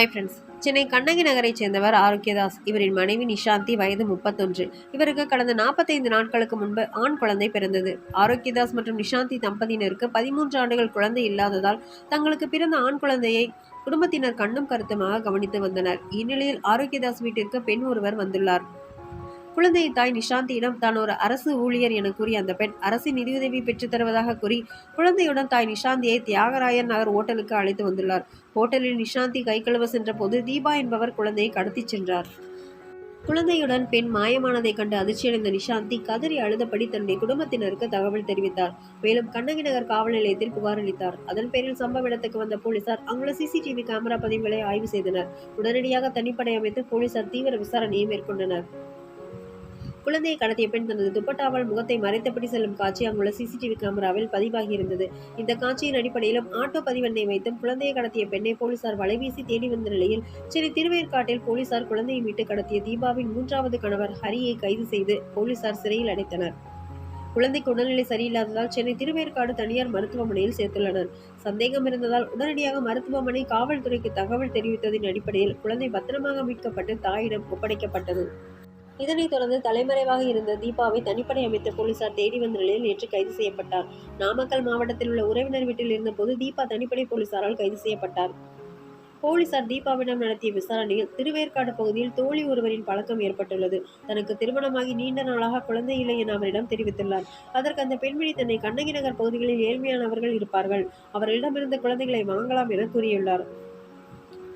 Hi friends Chennai Kannagi நகரைச் சேர்ந்தவர் ஆரோக்கியதாஸ். இவரின் மனைவி நிஷாந்தி வயது முப்பத்தொன்று. இவருக்கு கடந்த நாற்பத்தைந்து நாட்களுக்கு முன்பு ஆண் குழந்தை பிறந்தது. ஆரோக்கியதாஸ் மற்றும் நிஷாந்தி தம்பதியினருக்கு பதிமூன்று ஆண்டுகள் குழந்தை இல்லாததால் தங்களுக்கு பிறந்த ஆண் குழந்தையை குடும்பத்தினர் கண்ணும் கருத்துமாக கவனித்து வந்தனர். இந்நிலையில் ஆரோக்கியதாஸ் வீட்டிற்கு பெண் ஒருவர் வந்துள்ளார். குழந்தையை தாய் நிஷாந்தியிடம் தான் ஒரு அரசு ஊழியர் என கூறிய அந்த பெண் அரசின் நிதியுதவி பெற்றுத்தருவதாக கூறி குழந்தையுடன் தாய் நிஷாந்தியை தியாகராயர் நகர் ஓட்டலுக்கு அழைத்து வந்துள்ளார். ஹோட்டலில் நிஷாந்தி கை கழுவ சென்றபோது தீபா என்பவர் குழந்தையை கடத்திச் சென்றார். குழந்தையுடன் பெண் மாயமானதைக் கண்டு அதிர்ச்சியடைந்த நிஷாந்தி கதறி அழுதபடி தன்னுடைய குடும்பத்தினருக்கு தகவல் தெரிவித்தார். மேலும் கண்ணகி நகர் காவல் நிலையத்தில் புகார் அளித்தார். அதன் பேரில் சம்பவ இடத்துக்கு வந்த போலீசார் அங்குள்ள சிசிடிவி கேமரா பதிவுகளை ஆய்வு செய்தனர். உடனடியாக தனிப்படை அமைத்து போலீசார் தீவிர விசாரணையை மேற்கொண்டனர். குழந்தையை கடத்திய பெண் தனது துப்பட்டாவால் முகத்தை மறைத்தபடி செல்லும் காட்சி அங்குள்ள சிசிடிவி கேமராவில் பதிவாகியிருந்தது. இந்த காட்சியின் அடிப்படையிலும் ஆட்டோ பதிவெண்ணை வைத்தும் குழந்தையை கடத்திய பெண்ணை போலீசார் வலைவீசி தேடி வந்த நிலையில் சென்னை திருவேற்காட்டில் போலீசார் குழந்தையை மீட்டு கடத்திய தீபாவின் மூன்றாவது கணவர் ஹரியை கைது செய்து போலீசார் சிறையில் அடைத்தனர். குழந்தைக்கு உடல்நிலை சரியில்லாததால் சென்னை திருவேற்காடு தனியார் மருத்துவமனையில் சேர்த்துள்ளனர். சந்தேகம் இருந்ததால் உடனடியாக மருத்துவமனை காவல்துறைக்கு தகவல் தெரிவித்ததின் அடிப்படையில் குழந்தை பத்திரமாக மீட்கப்பட்டு தாயிடம் ஒப்படைக்கப்பட்டது. இதனைத் தொடர்ந்து தலைமறைவாக இருந்த தீபாவை தனிப்படை அமைத்த போலீசார் தேடி வந்த நிலையில் நேற்று கைது செய்யப்பட்டார். நாமக்கல் மாவட்டத்தில் உள்ள உறவினர் வீட்டில் இருந்தபோது தீபா தனிப்படை போலீசாரால் கைது செய்யப்பட்டார். போலீசார் தீபாவிடம் நடத்திய விசாரணையில் திருவேற்காடு பகுதியில் தோழி ஒருவரின் பழக்கம் ஏற்பட்டுள்ளது. தனக்கு திருமணமாகி நீண்ட நாளாக குழந்தை இல்லை என அவரிடம் தெரிவித்துள்ளார். அதற்கு அந்த பெண்மணி தன்னை கண்ணகி நகர் பகுதிகளில் ஏழ்மையானவர்கள் இருப்பார்கள். அவர்களிடமிருந்த குழந்தைகளை வாங்கலாம் என கூறியுள்ளார்.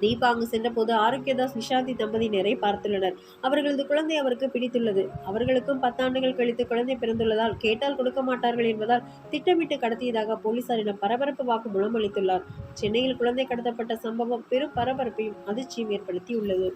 தீபா அங்கு சென்றபோது ஆரோக்கியதாஸ் நிஷாந்தி தம்பதியினரை பார்த்துள்ளனர். அவர்களது குழந்தை அவருக்கு பிடித்துள்ளது. அவர்களுக்கும் பத்தாண்டுகள் கழித்து குழந்தை பிறந்துள்ளதால் கேட்டால் கொடுக்க மாட்டார்கள் என்பதால் திட்டமிட்டு கடத்தியதாக போலீசாரிடம் பரபரப்பு வாக்குமூலம் அளித்துள்ளார். சென்னையில் குழந்தை கடத்தப்பட்ட சம்பவம் பெரும் பரபரப்பையும் அதிர்ச்சியும் ஏற்படுத்தியுள்ளது.